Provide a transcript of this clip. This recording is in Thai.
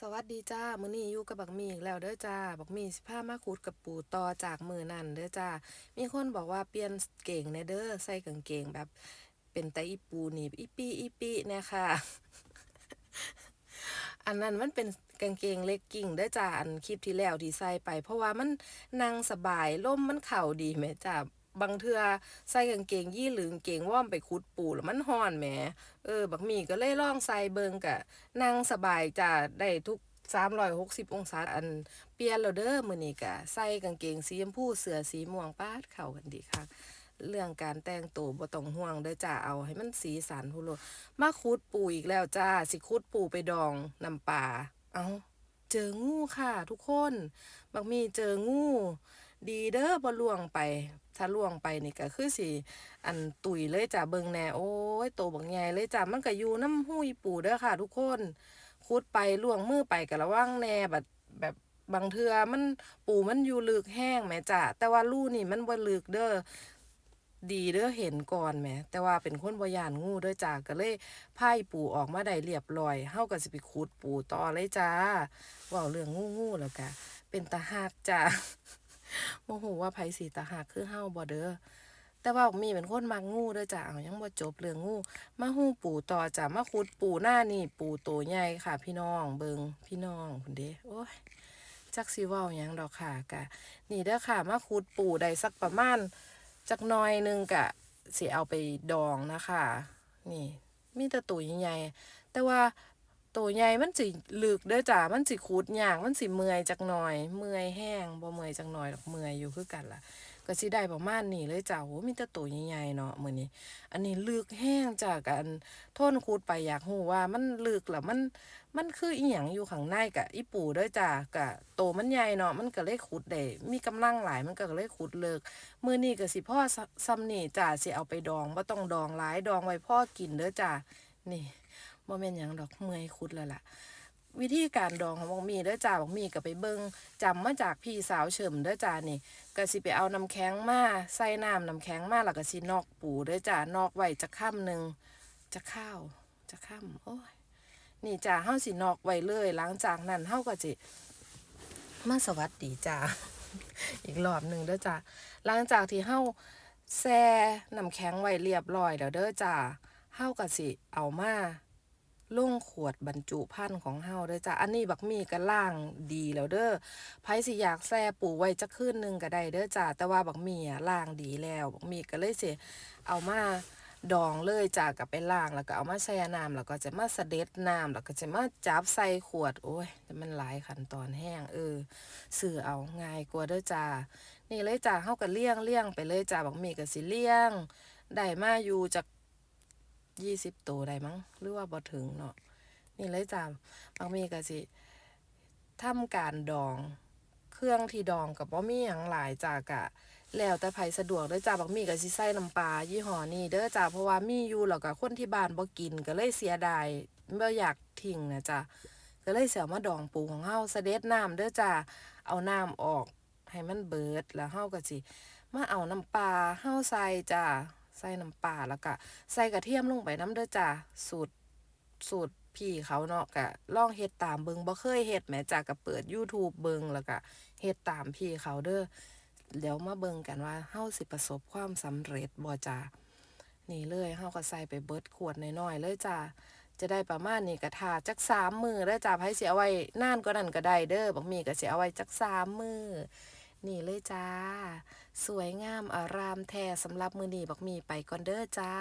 สวัสดีจ้า มื้อนี้อยู่กับบักมีอีกแล้วเด้อจ้า บักมีสิพามาขุดกับปูต่อจากมือนั้นเด้อจ้า มีคนบอกว่าเปลี่ยนเก่งแหน่เด้อใส่กางเกงแบบ เป็นตอีปูนี่อีปีอีปีเนี่ยค่ะ อันนั้นมันเป็นกางเกงเลกกิ้งเด้อจ้า อันคลิปที่แล้วที่ใส่ไป เพราะว่ามันนั่งสบายล่มมันเข่าดีแหมจ้า บางเทื่อใส่กางเกงยี่หรือกางเกงว่อมไปขุดปูแล้วมันฮ้อนแหมเออบักมีก็เลยล่องใส่เบิงกะนั่งสบายจ้าได้ทุก360องศาอันเปลี่ยนแล้วเด้อมื้อนี้กะใส่กางเกงสีชมพูเสื้อสีม่วงปาดเข้ากันดีค่ะเรื่องการแต่งตัวบ่ต้องห่วงเด้อจ้าเอาให้มันสีสันพุโลมาขุดปูอีกแล้วจ้าสิขุดปูไปดองน้ำปลาเอาเจองูค่ะทุกคนบักมีเจองู ดีเด้อบ่ล่วงไป ถ้าล่วงไปนี่ก็คือสิอันตุยเลยจ้ะเบิงแน่โอ้ยโตบักใหญ่เลยจ้ะมันก็อยู่น้ำหูยปูเด้อค่ะ ทุกคนคุดไปล่วงมือไปก็ระวังแน่แบบแบบบางเทือมันปูมันอยู่ลึกแห้งแหม่จ้ะแต่ว่าลู่นี่มันบ่ลึกเด้อดีเด้อเห็นก่อนแหมแต่ว่าเป็นคนบ่ย่านงูเด้อจ้ะก็เลยพายปูออกมาได้เรียบร้อยเฮาก็สิไปขุดปูต่อเลยจ้าว้าเรื่องงูๆแล้วก็เป็นตาหักจ้ะ โมโหว่าไผสีตาหักคือเฮาบ่เด้อแต่ว่ามีเป็นคนมักงูเด้อจ้ะเอายังบ่จบเรื่องงูมาฮู้ปู่ต่อจ้ะมาขุดปู่หน้านี่ ปู่โตใหญ่ค่ะ พี่น้องเบิงพี่น้องพุ่นเด้โอ้ยจักสิเว้าหยังดอกค่ะกะ นี่เด้อค่ะ มาขุดปู่ได้สักประมาณจักหน่อยหนึงกะสิเอาไปดองนะคะ นี่มีแต่ตัวใหญ่ๆแต่ว่า ตัวใหญ่มันสิลึกเด้อจ้ะมันสิขุดยากมันสิเมื่อยจักหน่อย เมื่อยแห้งบ่เมื่อยจักหน่อยดอกเมื่อยอยู่คือกันล่ะ ก็สิได้ประมาณนี้เลยจ้ะโหมีแต่ตัวใหญ่ๆเนาะมื้อนี้ อันนี้ลึกแห้งจ้ะกันทนขุดไปอยากรู้ว่ามันลึกล้วมันมันคืออีหยังอยู่ข้างในกะอีปูเด้อจ้ะกะโตมันใหญ่เนาะมันก็เลยขุดได้มีกำลังหลายมันก็เลยขุดเลิกมื้อนี้ก็สิพ่อซซ้ำนี่จ้ะสิเอาไปดองบ่ต้องดองหลายดองไว้พ่อกินเด้อจ้ะนี่ บ่แม่นหยังดอกเมื่อยขุดแล้วล่ะ วิธีการดองของบักมีเด้อจ้าบักมีก็ไปเบิ่งจำมาจากพี่สาวเฉิมเด้อจ้านี่ก็สิไปเอาน้ำแข็งมาใส่น้ำน้ำแข็งมาแล้วก็สินอกปูเด้อจ้านอกไว้จะค่ำหนึ่งจะข้าวจะค่ำโอ้ยนี่จ้าเฮาสินอกไว้เลย หลังจากนั้นเฮาก็สิมาสวัสดีจ้าอีกรอบหนึ่งเด้อจ้าหลังจากที่เฮาแช่น้ำแข็งไว้เรียบร้อยแล้วเด้อจ้าเฮาก็สิเอามา ลงขวดบรรจุพันธุ์ของเฮาเด้อจ้ะอันนี้บักมีก็ล่างดีแล้วเด้อไผสิอยากแซ่ปลูกไว้จักคืนหนึงก็ได้เด้อจ้ะแต่ว่าบักมีอะล่างดีแล้วบักมีก็เลยสิเอามาดองเลยจ้ะก็ไปล้างแล้วก็เอามาแช่น้ำแล้วก็จะมาเสด็จน้ำแล้วก็จะมาจับใส่ขวดโอ้ยแต่มันหลายขั้นตอนแห้งเออซื้อเอาง่ายกว่าเด้อจ้ะนี่เลยจ้ะเฮาก็เลี้ยงเลี้ยงไปเลยจ้ะบักมีก็สิเลี้ยงได้มาอยู่จาก ยี่สิบตัวได้มั้ง หรือว่าบ่ถึงเนาะนี่เลยจ้าบางมีก็สิทำการดอง เครื่องที่ดองกับบ่มีหยังหลายจากะแล้วแต่ไผสะดวกเด้อจ้าบักมีก็สิใส่น้ำปลายี่ห้อนี้เด้อจ้าเพราะว่ามีอยู่แล้วก็คนที่บ้านบ่กินก็เลยเสียดายบ่อยากทิ้งนะจ้าก็เลยเสียมาดองปูของเฮาเสด็จน้ำเด้อจ้าเอาน้ำออกให้มันเบิดแล้วเฮาก็สิมาเอาน้ำปลาเฮาใส่จ้า ใส่น้ำปลาแล้วก็ใส่กระเทียมลงไปน้ำเด้อจ้าสูตรสูตรพี่เขาเนาะก็ลองเฮ็ดตามเบิงบ่เคยเฮ็ดแหมจาก็เปิด YouTube เบิงแล้วก็เฮ็ดตามพี่เขาเด้อเดี๋ยวมาเบิงกันว่าเฮาสิประสบความสำเร็จบ่จ้านี่เลยเฮาก็ใส่ไปเบิดขวดน้อยๆเลยจ้าจะได้ประมาณนี้ก็ทาจักสามมือเด้อจ้าไผสิเอาไว้นานกว่านั้นก็ได้เด้อบักมีก็สิเอาไว้จักสามมือ นี่เลยจ้า สวยงามอารามแท้สำหรับมือนีบอกมีไปก่อนเด้อจ้า